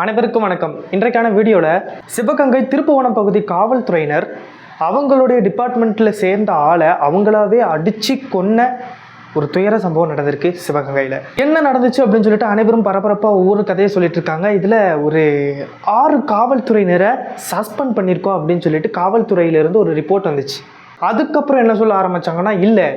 அனைவருக்கும் வணக்கம். இன்றைக்கான வீடியோவில் சிவகங்கை திருப்புவனம் பகுதி காவல்துறையினர் அவங்களுடைய டிபார்ட்மெண்ட்டில் சேர்ந்த ஆளை அவங்களாவே அடித்து கொன்ன ஒரு துயர சம்பவம் நடந்திருக்கு சிவகங்கையில். என்ன நடந்துச்சு அப்படின்னு சொல்லிட்டு அனைவரும் பரபரப்பாக ஒவ்வொரு கதையை சொல்லிட்டு இருக்காங்க. இதில் ஒரு ஆறு காவல்துறையினரை சஸ்பெண்ட் பண்ணியிருக்கோம் அப்படின்னு சொல்லிட்டு காவல்துறையிலேருந்து ஒரு ரிப்போர்ட் வந்துச்சு. அதுக்கப்புறம் என்ன சொல்ல ஆரம்பித்தாங்கன்னா இல்லை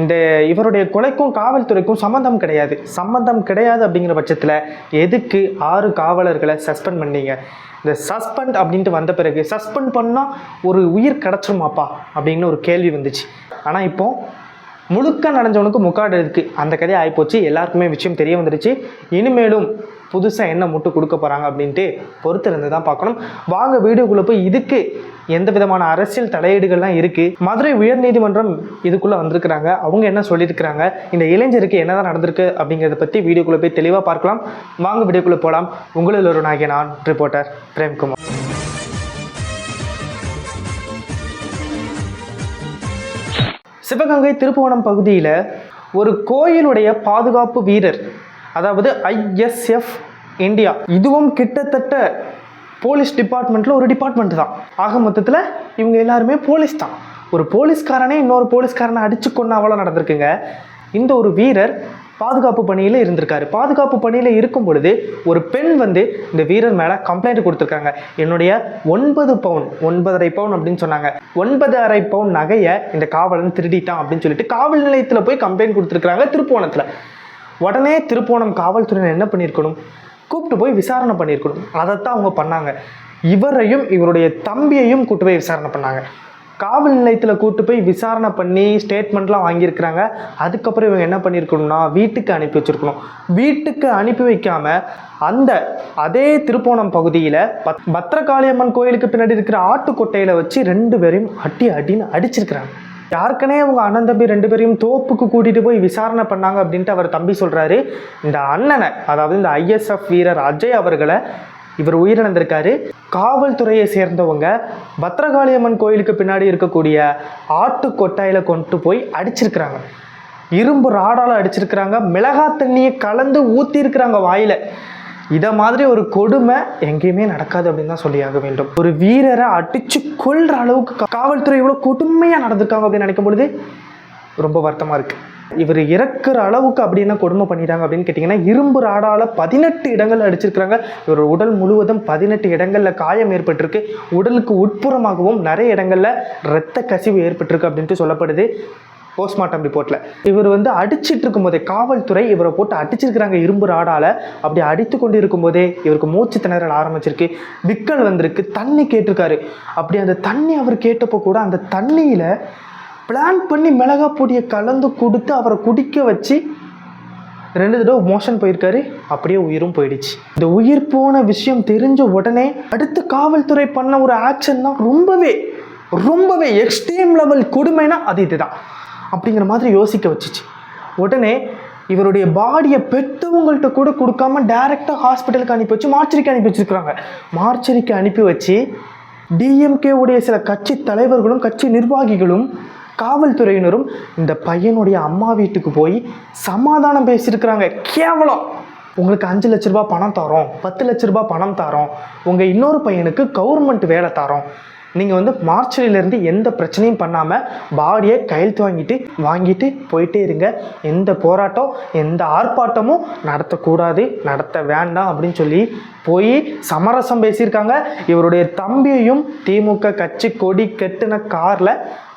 இந்த இவருடைய கொலைக்கும் காவல்துறைக்கும் சம்மந்தம் கிடையாது. சம்மந்தம் கிடையாது அப்படிங்கிற பட்சத்தில் எதுக்கு ஆறு காவலர்களை சஸ்பெண்ட் பண்ணீங்க? இந்த சஸ்பெண்ட் அப்படின்ட்டு வந்த பிறகு சஸ்பெண்ட் பண்ணால் ஒரு உயிர் கிடச்சிருமாப்பா அப்படின்னு ஒரு கேள்வி வந்துச்சு. ஆனால் இப்போ முழுக்க நடந்தவனுக்கு முக்காடு இருக்கு. அந்த கதையை ஆகிப்போச்சு எல்லாருக்குமே விஷயம் தெரிய வந்துடுச்சு இனிமேலும் புதுசாக என்ன முட்டு கொடுக்க போகிறாங்க அப்படின்ட்டு பொறுத்திருந்து தான் பார்க்கணும். வாங்க வீடியோக்குள்ளே போய் இதுக்கு எந்த விதமான அரசியல் தலையீடுகள்லாம் இருக்குது மதுரை உயர்நீதிமன்றம் இதுக்குள்ளே வந்திருக்கிறாங்க. அவங்க என்ன சொல்லியிருக்கிறாங்க? இந்த இளைஞருக்கு என்னதான் நடந்திருக்கு அப்படிங்கிறத பற்றி வீடியோக்குள்ளே போய் தெளிவாக பார்க்கலாம். வாங்க வீடியோக்குள்ளே போகலாம் உங்களில் ஒரு நாகிய நான் ரிப்போர்ட்டர் பிரேம்குமார். சிவகங்கை திருப்புவனம் பகுதியில் ஒரு கோயிலுடைய பாதுகாப்பு வீரர் அதாவது ஐஎஸ்எஃப் இந்தியா இதுவும் கிட்டத்தட்ட போலீஸ் டிபார்ட்மெண்ட்டில் ஒரு டிபார்ட்மெண்ட் தான். ஆக மொத்தத்தில் இவங்க எல்லாருமே போலீஸ் தான். ஒரு போலீஸ்காரனே இன்னொரு போலீஸ்காரனை அடிச்சு கொண்டு அவ்வளோ நடந்திருக்குங்க. இந்த ஒரு வீரர் பாதுகாப்பு பணியில் இருந்திருக்காரு. பாதுகாப்பு பணியில் இருக்கும் பொழுது ஒரு பெண் வந்து இந்த வீரர் மேலே கம்ப்ளைண்ட் கொடுத்துருக்காங்க. என்னுடைய ஒன்பது பவுன் ஒன்பதரை பவுன் அப்படின்னு சொன்னாங்க. ஒன்பது அரை பவுன் நகையை இந்த காவலன் திருடிட்டான் அப்படின்னு சொல்லிட்டு காவல் நிலையத்தில் போய் கம்ப்ளைண்ட் கொடுத்துருக்காங்க திருப்போணத்தில். உடனே திருப்போணம் காவல்துறையினர் என்ன பண்ணியிருக்கணும்? கூப்பிட்டு போய் விசாரணை பண்ணியிருக்கணும். அதைத்தான் அவங்க பண்ணாங்க. இவரையும் இவருடைய தம்பியையும் கூட்டு போய் விசாரணை பண்ணாங்க. காவல் நிலையத்தில் கூட்டு போய் விசாரணை பண்ணி ஸ்டேட்மெண்ட்லாம் வாங்கியிருக்கிறாங்க. அதுக்கப்புறம் இவங்க என்ன பண்ணியிருக்கணும்னா வீட்டுக்கு அனுப்பி வச்சிருக்கணும். வீட்டுக்கு அனுப்பி வைக்காம அந்த அதே திருப்போணம் பகுதியில் பத் பத்திரகாளியம்மன் கோயிலுக்கு பின்னாடி இருக்கிற ஆட்டுக்கொட்டையில் வச்சு ரெண்டு பேரையும் அடி அடின்னு அடிச்சிருக்கிறாங்க. யாருக்கனே அவங்க அண்ணன் தம்பி ரெண்டு பேரையும் தோப்புக்கு கூட்டிட்டு போய் விசாரணை பண்ணாங்க அப்படின்ட்டு அவர் தம்பி சொல்றாரு. இந்த அண்ணனை அதாவது இந்த ஐஎஸ்எஃப் வீரர் அஜய் அவர்களை இவர் உயிரிழந்திருக்காரு. காவல்துறையை சேர்ந்தவங்க பத்ரகாளியம்மன் கோயிலுக்கு பின்னாடி இருக்கக்கூடிய ஆட்டு கொட்டாயில கொண்டு போய் அடிச்சிருக்கிறாங்க. இரும்பு ராடால அடிச்சிருக்கிறாங்க. மிளகா தண்ணியை கலந்து ஊற்றிருக்கிறாங்க வாயில. இதை மாதிரி ஒரு கொடுமை எங்கேயுமே நடக்காது அப்படின்னு தான் சொல்லியாக வேண்டும். ஒரு வீரரை அடிச்சு கொள்கிற அளவுக்கு காவல்துறை இவ்வளோ கொடுமையாக நடந்திருக்காங்க அப்படின்னு நினைக்கும் பொழுது ரொம்ப வருத்தமாக இருக்கு. இவர் இறக்குற அளவுக்கு அப்படி என்ன கொடுமை பண்ணிட்டாங்க அப்படின்னு கேட்டிங்கன்னா இரும்பு ராடால பதினெட்டு இடங்கள் அடிச்சிருக்கிறாங்க. இவர் உடல் முழுவதும் பதினெட்டு இடங்களில் காயம் ஏற்பட்டிருக்கு. உடலுக்கு உட்புறமாகவும் நிறைய இடங்களில் இரத்த கசிவு ஏற்பட்டிருக்கு அப்படின்ட்டு சொல்லப்படுது. போஸ்ட்மார்ட்டம் ரிப்போர்ட்டில் இவர் வந்து அடிச்சிட்டு இருக்கும்போதே காவல்துறை இவரை போட்டு அடிச்சிருக்கிறாங்க இரும்பு ராடால. அப்படி அடித்து கொண்டு இருக்கும்போதே இவருக்கு மூச்சு திணறல் ஆரம்பிச்சிருக்கு. விக்கல் வந்திருக்கு தண்ணி கேட்டிருக்காரு. அப்படி அந்த தண்ணி அவர் கேட்டப்போ கூட அந்த தண்ணியில் பிளான் பண்ணி மிளகா பொடியை கலந்து கொடுத்து அவரை குடிக்க வச்சு ரெண்டு தடவை மோஷன் போயிருக்காரு. அப்படியே உயிரும் போயிடுச்சு. இந்த உயிர் போன விஷயம் தெரிஞ்ச உடனே அடுத்து காவல்துறை பண்ண ஒரு ஆக்ஷன் தான் ரொம்பவே ரொம்பவே எக்ஸ்ட்ரீம் லெவல் கொடுமைனா அது இதுதான். அப்படிங்கிற மாதிரி யோசிக்க வச்சுச்சு. உடனே இவருடைய பாடியை பெற்றவங்கள்ட்ட கூட கொடுக்காம டைரெக்டாக ஹாஸ்பிட்டலுக்கு அனுப்பி வச்சு மார்ச்சரிக்கு அனுப்பி வச்சுருக்குறாங்க. மார்ச்சரிக்கு அனுப்பி வச்சு டிஎம்கே உடைய சில கட்சி தலைவர்களும் கட்சி நிர்வாகிகளும் காவல்துறையினரும் இந்த பையனுடைய அம்மா வீட்டுக்கு போய் சமாதானம் பேசியிருக்கிறாங்க. கேவலம். உங்களுக்கு அஞ்சு லட்ச ரூபா பணம் தரோம் பத்து லட்ச ரூபா பணம் தரோம். உங்கள் இன்னொரு பையனுக்கு கவர்மெண்ட் வேலை தரோம். நீங்கள் வந்து மார்ச்சரியிலேருந்து எந்த பிரச்சனையும் பண்ணாமல் பாடியை கையெழுத்து வாங்கிட்டு வாங்கிட்டு போயிட்டே இருங்க. எந்த போராட்டம் எந்த ஆர்ப்பாட்டமும் நடத்தக்கூடாது. நடத்த வேண்டாம் அப்படின்னு சொல்லி போய் சமரசம் பேசியிருக்காங்க. இவருடைய தம்பியையும் திமுக கட்சி கொடி கட்டின காரில்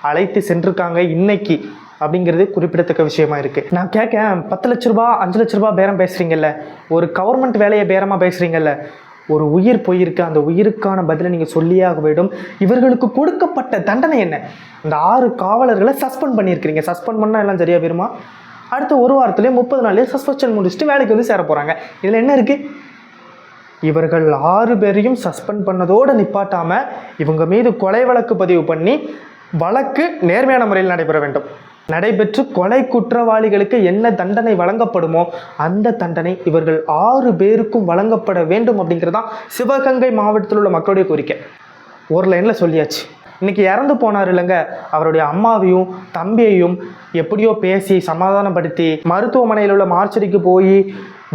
அழைத்து சென்றிருக்காங்க இன்னைக்கு அப்படிங்கிறது குறிப்பிடத்தக்க விஷயமா இருக்கு. நான் கேட்கேன் பத்து லட்ச ரூபா அஞ்சு லட்ச ரூபா பேரம் பேசுறீங்கல்ல? ஒரு கவர்மெண்ட் வேலையை பேரமா பேசுறீங்கல்ல? ஒரு உயிர் போயிருக்கு அந்த உயிருக்கான பதிலை நீங்கள் சொல்லியாக வேண்டும். இவர்களுக்கு கொடுக்கப்பட்ட தண்டனை என்ன? இந்த ஆறு காவலர்களை சஸ்பெண்ட் பண்ணியிருக்கிறீங்க. சஸ்பெண்ட் பண்ணால் எல்லாம் சரியாக போயிருமா? அடுத்த ஒரு வாரத்துலேயே முப்பது நாள்லேயே சஸ்பென்ஷன் முடிச்சுட்டு வேலைக்கு வந்து சேர போகிறாங்க இதில் என்ன இருக்குது இவர்கள் ஆறு பேரையும் சஸ்பெண்ட் பண்ணதோடு நிப்பாட்டாமல் இவங்க மீது கொலை வழக்கு பதிவு பண்ணி வழக்கு நேர்மையான முறையில் நடைபெற வேண்டும். நடைபெற்று கொலை குற்றவாளிகளுக்கு என்ன தண்டனை வழங்கப்படுமோ அந்த தண்டனை இவர்கள் ஆறு பேருக்கும் வழங்கப்பட வேண்டும் அப்படிங்கிறதான் சிவகங்கை மாவட்டத்தில் உள்ள மக்களுடைய கோரிக்கை. ஒரு லைனில் சொல்லியாச்சு. இன்னைக்கு இறந்து போனார் இல்லைங்க. அவருடைய அம்மாவையும் தம்பியையும் எப்படியோ பேசி சமாதானப்படுத்தி மருத்துவமனையில் உள்ள மார்ச்சரிக்கு போய்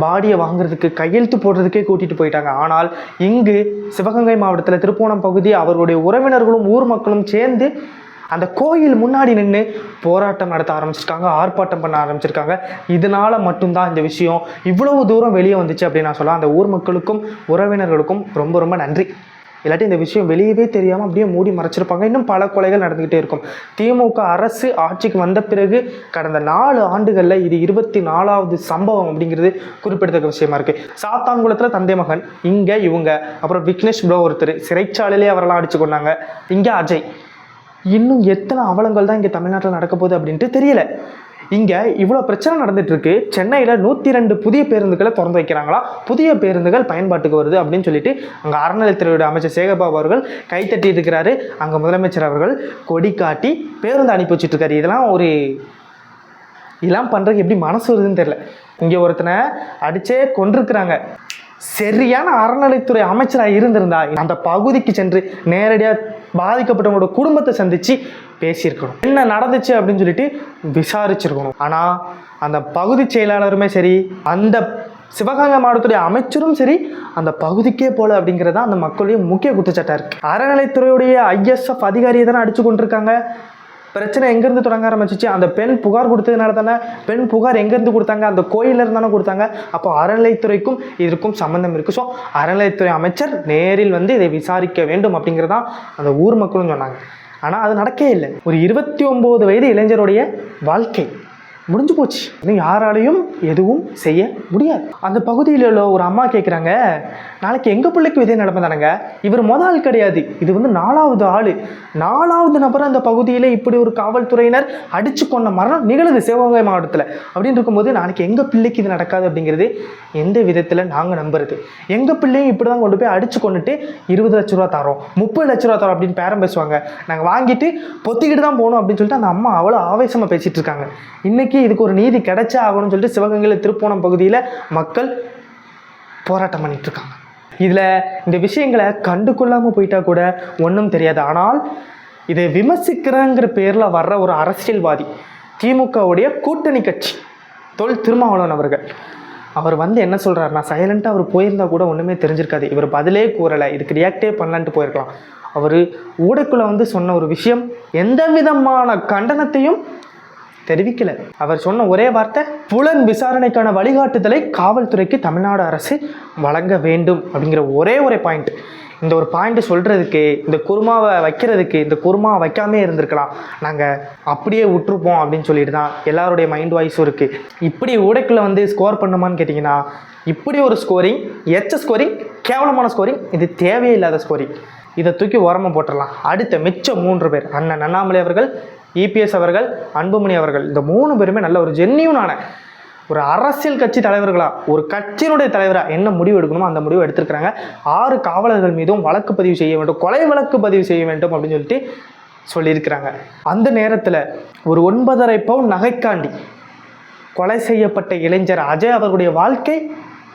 பாடியை வாங்குறதுக்கு கையெழுத்து போடுறதுக்கே கூட்டிகிட்டு போயிட்டாங்க. ஆனால் இங்கு சிவகங்கை மாவட்டத்தில் திருப்போணம் பகுதி அவர்களுடைய உறவினர்களும் ஊர் மக்களும் சேர்ந்து அந்த கோயில் முன்னாடி நின்று போராட்டம் நடத்த ஆரம்பிச்சிருக்காங்க ஆர்ப்பாட்டம் பண்ண ஆரம்பிச்சிருக்காங்க. இதனால மட்டும்தான் இந்த விஷயம் இவ்வளவு தூரம் வெளியே வந்துச்சு அப்படின்னு நான் சொல்லலாம். அந்த ஊர் மக்களுக்கும் உறவினர்களுக்கும் ரொம்ப ரொம்ப நன்றி. இல்லாட்டி இந்த விஷயம் வெளியவே தெரியாமல் அப்படியே மூடி மறைச்சிருப்பாங்க. இன்னும் பல கொலைகள் நடந்துக்கிட்டே இருக்கும். திமுக அரசு ஆட்சிக்கு வந்த பிறகு கடந்த நாலு ஆண்டுகளில் இது இருபத்தி நாலாவது சம்பவம் அப்படிங்கிறது குறிப்பிடத்தக்க விஷயமா இருக்கு. சாத்தான்குளத்தில் தந்தை மகன் இங்கே இவங்க அப்புறம் விக்னேஷ் ப்ரோ ஒருத்தர் சிறைச்சாலையிலே அவரெல்லாம் அடிச்சு கொண்டாங்க இங்கே அஜய். இன்னும் எத்தனை அவலங்கள் தான் இங்கே தமிழ்நாட்டில் நடக்க போகுது அப்படின்ட்டு தெரியல. இங்கே இவ்வளோ பிரச்சனை நடந்துட்டு இருக்கு சென்னையில் நூற்றி ரெண்டு புதிய பேருந்துகளை திறந்து வைக்கிறாங்களா? புதிய பேருந்துகள் பயன்பாட்டுக்கு வருது அப்படின்னு சொல்லிட்டு அங்கே அறநிலைத்துறையோட அமைச்சர் சேகர்பாபு அவர்கள் கைத்தட்டி இருக்கிறாரு. அங்கே முதலமைச்சர் அவர்கள் கொடி காட்டி பேருந்து அனுப்பி வச்சுட்ருக்காரு இதெல்லாம் ஒரு இதெல்லாம் பண்ணுறதுக்கு எப்படி மனசு வருதுன்னு தெரில இங்கே ஒருத்தனை அடித்தே கொண்டிருக்கிறாங்க சரியான அறநிலைத்துறை அமைச்சராக இருந்திருந்தா அந்த பகுதிக்கு சென்று நேரடியாக பாதிக்கப்பட்டவங்களோட குடும்பத்தை சந்திச்சு பேசியிருக்கணும். என்ன நடந்துச்சு அப்படின்னு சொல்லிட்டு விசாரிச்சிருக்கணும். ஆனால் அந்த பகுதி செயலாளருமே சரி அந்த சிவகங்கை மாவட்டத்துடைய அமைச்சரும் சரி அந்த பகுதிக்கே போல அப்படிங்கிறது தான் அந்த மக்களுடைய முக்கிய குற்றச்சாட்டாக இருக்குது அறநிலைத்துறையுடைய ஐஎஸ்எஃப் அதிகாரியை தானே அடிச்சு கொண்டிருக்காங்க. பிரச்சனை எங்கேருந்து தொடங்க ஆரம்பிச்சிச்சு? அந்த பெண் புகார் கொடுத்ததுனால தானே பெண் புகார் எங்கேருந்து கொடுத்தாங்க? அந்த கோயிலில் தானே கொடுத்தாங்க? அப்போ அறநிலைத்துறைக்கும் இதற்கும் சம்மந்தம் இருக்குது ஸோ அறநிலைத்துறை அமைச்சர் நேரில் வந்து இதை விசாரிக்க வேண்டும் அப்படிங்கிறதான் அந்த ஊர் மக்களும் சொன்னாங்க. ஆனால் அது நடக்கவே இல்லை. ஒரு இருபத்தி ஒம்பது வயது இளைஞருடைய வாழ்க்கை. முடிஞ்சு போச்சு. இன்னும் யாராலையும் எதுவும் செய்ய முடியாது. அந்த பகுதியில் உள்ள ஒரு அம்மா கேட்குறாங்க நாளைக்கு எங்கள் பிள்ளைக்கு இதே நடமை தானங்க? இவர் முத ஆள் கிடையாது. இது வந்து நாலாவது ஆள். நாலாவது நபர் அந்த பகுதியில் இப்படி ஒரு காவல்துறையினர் அடித்து கொண்ட மரணம் நிகழுது சிவகங்கை மாவட்டத்தில். அப்படின்னு இருக்கும்போது நாளைக்கு எங்கள் பிள்ளைக்கு இது நடக்காது? அப்படிங்கிறது எந்த விதத்தில் நாங்கள் நம்புறது. எங்கள் பிள்ளையும் இப்படி தான் கொண்டு போய் அடித்து கொண்டுட்டு இருபது லட்ச ரூபா தரோம் முப்பது லட்ச ரூபா தரோம் அப்படின்னு பேரம் பேசுவாங்க. நாங்கள் வாங்கிட்டு பொத்திக்கிட்டு தான் போகணும் அப்படின்னு சொல்லிட்டு அந்த அம்மா அவ்வளோ ஆவேசமாக பேசிகிட்டு இருக்காங்க. இன்றைக்கி இதுக்கு ஒரு நீதி கிடைச்சே ஆகணும்னு சொல்லிட்டு சிவகங்கையில் திருப்போணம் பகுதியில் மக்கள் போராட்டம் பண்ணிகிட்டு இருக்காங்க. இதில் இந்த விஷயங்களை கண்டு கொள்ளாமல் போயிட்டா கூட ஒன்றும் தெரியாது. ஆனால் இதை விமர்சிக்கிறங்கிற பேரில் வர்ற ஒரு அரசியல்வாதி திமுகவுடைய கூட்டணி கட்சி தொல் திருமாவளவன் அவர்கள். அவர் வந்து என்ன சொல்கிறாருன்னா சைலண்ட்டாக அவர் போயிருந்தா கூட ஒன்றுமே தெரிஞ்சிருக்காது. இவர் பதிலே கூறலை. இதுக்கு ரியாக்டே பண்ணலான்ட்டு போயிருக்கலாம். அவர் ஊடக்குள்ளே வந்து சொன்ன ஒரு விஷயம் எந்த விதமான கண்டனத்தையும் தெரிவிக்கல. அவர் சொன்ன ஒரே வார்த்தை புலன் விசாரணைக்கான வழிகாட்டுதலை காவல்துறைக்கு தமிழ்நாடு அரசு வழங்க வேண்டும் அப்படிங்கிற ஒரே ஒரு பாயிண்ட் இந்த ஒரு பாயிண்ட் சொல்கிறதுக்கு இந்த குருமாவை வைக்கிறதுக்கு இந்த குருமா வைக்காமே இருந்திருக்கலாம். நாங்கள் அப்படியே விட்டுருப்போம் அப்படின்னு சொல்லிட்டு தான் எல்லாருடைய மைண்ட் வாய்ஸும் இருக்குது இப்படி ஊடைக்குள்ள வந்து ஸ்கோர் பண்ணுமான்னு கேட்டிங்கன்னா இப்படி ஒரு ஸ்கோரிங் எச்ச ஸ்கோரிங் கேவலமான ஸ்கோரிங் இது தேவையே இல்லாத ஸ்கோரிங் இதை தூக்கி ஓரமாக போட்டுடலாம் அடுத்த மிச்சம் மூன்று பேர் அண்ணன் அண்ணாமலை அவர்கள் இபிஎஸ் அவர்கள் அன்புமணி அவர்கள் இந்த மூணு பேருமே நல்ல ஒரு ஜென்யூனான ஒரு அரசியல் கட்சி தலைவர்களா ஒரு கட்சியினுடைய தலைவராக என்ன முடிவு எடுக்கணுமோ அந்த முடிவு எடுத்திருக்கிறாங்க. ஆறு காவலர்கள் மீதும் வழக்கு பதிவு செய்ய வேண்டும் கொலை வழக்கு பதிவு செய்ய வேண்டும் அப்படின்னு சொல்லிட்டு சொல்லியிருக்கிறாங்க. அந்த நேரத்தில் ஒரு ஒன்பதரை பவுன் நகைக்காண்டி கொலை செய்யப்பட்ட இளைஞர் அஜய் அவர்களுடைய வாழ்க்கை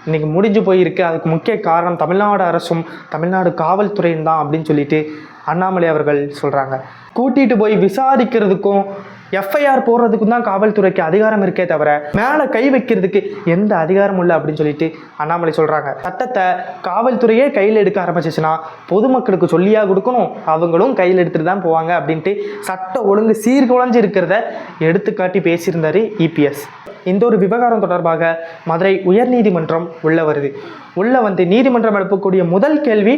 இன்னைக்கு முடிஞ்சு போயிருக்கு. அதுக்கு முக்கிய காரணம் தமிழ்நாடு அரசும் தமிழ்நாடு காவல்துறையும் தான் அப்படின்னு சொல்லிட்டு அண்ணாமலை அவர்கள் சொல்கிறாங்க கூட்டிகிட்டு போய் விசாரிக்கிறதுக்கும் எஃப்ஐஆர் போடுறதுக்கும் தான் காவல்துறைக்கு அதிகாரம் இருக்கே தவிர மேலே கை வைக்கிறதுக்கு எந்த அதிகாரமும் இல்லை அப்படின்னு சொல்லிட்டு அண்ணாமலை சொல்கிறாங்க சட்டத்தை காவல்துறையே கையில் எடுக்க ஆரம்பிச்சிச்சுன்னா பொதுமக்களுக்கு சொல்லியாக கொடுக்கணும். அவங்களும் கையில் எடுத்துகிட்டு தான் போவாங்க அப்படின்ட்டு சட்ட ஒழுங்கு சீர்குலைஞ்சு இருக்கிறத எடுத்துக்காட்டி பேசியிருந்தார் இபிஎஸ் இந்த ஒரு விவகாரம் தொடர்பாக மதுரை உயர்நீதிமன்றம் உள்ள வருது. உள்ளே வந்து நீதிமன்றம் எழுப்பக்கூடிய முதல் கேள்வி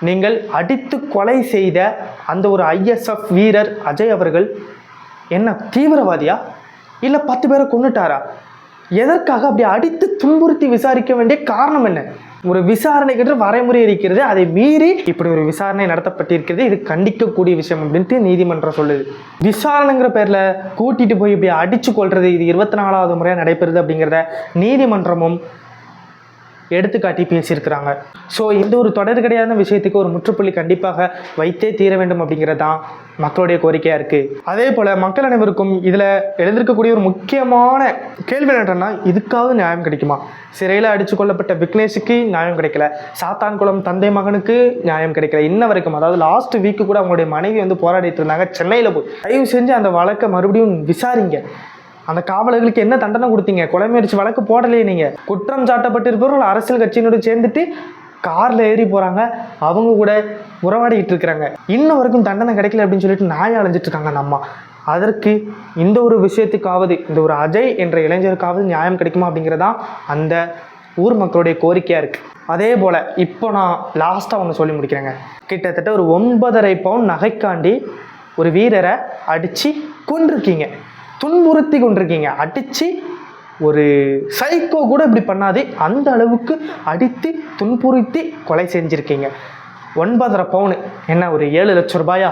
நீங்கள் அடித்து கொலை செய்த அந்த ஒரு ஐஎஸ்எஃப் வீரர் அஜய் அவர்கள் என்ன தீவிரவாதியா? இல்லை பத்து பேரை கொண்டுட்டாரா எதற்காக அப்படி அடித்து துன்புறுத்தி விசாரிக்க வேண்டிய காரணம் என்ன? ஒரு விசாரணைக்கு வரைமுறை இருக்கிறது. அதை மீறி இப்படி ஒரு விசாரணை நடத்தப்பட்டிருக்கிறது. இது கண்டிக்கக்கூடிய விஷயம் அப்படின்ட்டு நீதிமன்றம் சொல்லுது. விசாரணைங்கிற பேரில் கூட்டிட்டு போய் இப்படி அடிச்சு கொள்றது இது இருபத்தி நாலாவது முறையாக நடைபெறுது அப்படிங்கிறத நீதிமன்றமும் எடுத்துக்காட்டி பேசியிருக்கிறாங்க. ஸோ இந்த ஒரு தொடர் கிடையாத விஷயத்துக்கு ஒரு முற்றுப்புள்ளி கண்டிப்பாக வைத்தே தீர வேண்டும் அப்படிங்கிறது தான் மக்களுடைய கோரிக்கையாக இருக்குது அதே போல் மக்கள் அனைவருக்கும் இதில் எழுந்திருக்கக்கூடிய ஒரு முக்கியமான கேள்வி என்னன்னா இதுக்காவது நியாயம் கிடைக்குமா? சிறையில் அடித்து கொல்லப்பட்ட விக்னேஷுக்கு நியாயம் கிடைக்கல. சாத்தான்குளம் தந்தை மகனுக்கு நியாயம் கிடைக்கல. இன்ன வரைக்கும் அதாவது லாஸ்ட் வீக்கு கூட அவங்களுடைய மனைவி வந்து போராடிட்டு இருந்தாங்க சென்னையில் போய். தயவு செஞ்சு அந்த வழக்கை மறுபடியும் விசாரிங்க. அந்த காவலர்களுக்கு என்ன தண்டனை கொடுத்தீங்க? கொலை முயற்சி வழக்கு போடலையே நீங்கள் குற்றம் சாட்டப்பட்டிருப்பவர்கள் அரசியல் கட்சியினோடு சேர்ந்துட்டு காரில் ஏறி போகிறாங்க அவங்க கூட உறவாடிக்கிட்டு இருக்கிறாங்க. இன்ன வரைக்கும் தண்டனை கிடைக்கல அப்படின்னு சொல்லிட்டு நியாயம் அலைஞ்சிட்டு இருக்காங்க அந்த அம்மா. அதற்கு இந்த ஒரு விஷயத்துக்காவது இந்த ஒரு அஜய் என்ற இளைஞருக்காவது நியாயம் கிடைக்குமா அப்படிங்கிறதா அந்த ஊர் மக்களுடைய கோரிக்கையாக இருக்குது அதே போல் இப்போ நான் லாஸ்ட்டாக ஒன்று சொல்லி முடிக்கிறேங்க. கிட்டத்தட்ட ஒரு ஒன்பதரை பவுன் நகைக்காண்டி ஒரு வீரரை அடித்து கொண்டிருக்கீங்க துன்புறுத்தி கொண்டிருக்கீங்க. அடித்து ஒரு சைக்கோ கூட இப்படி பண்ணாதே அந்த அளவுக்கு அடித்து துன்புறுத்தி கொலை செஞ்சுருக்கீங்க. ஒன்பதரை பவுனு. என்ன ஒரு ஏழு லட்சம் ரூபாயா?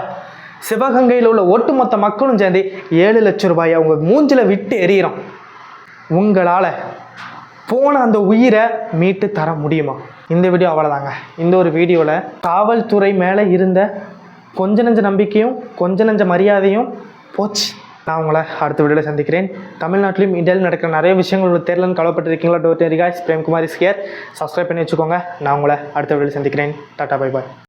சிவகங்கையில் உள்ள ஒட்டுமொத்த மக்களும் சேர்ந்து ஏழு லட்சம் ரூபாயா உங்கள் மூஞ்சில் விட்டு எறிகிறோம் உங்களால் போன அந்த உயிரை மீட்டு தர முடியுமா? இந்த வீடியோ அவ்வளோதாங்க இந்த ஒரு வீடியோவில் காவல்துறை மேலே இருந்த கொஞ்ச நஞ்ச நம்பிக்கையும் கொஞ்ச நஞ்ச மரியாதையும் போச்சு. நான் உங்களை அடுத்த வீடியோவில் சந்திக்கிறேன். தமிழ்நாட்டிலும் இந்தியாவில் நடக்கிற நிறைய விஷயங்கள் தேர்தல் கவலைப்பட்டிருக்கீங்களா? டோட் ரிகாய்ஸ் பிரேம்குமார் ஸ்கேர் சப்ஸ்கிரைப் பண்ணி வச்சுக்கோங்க. நான் உங்களை அடுத்த வீடியோவில் சந்திக்கிறேன். Tata bye bye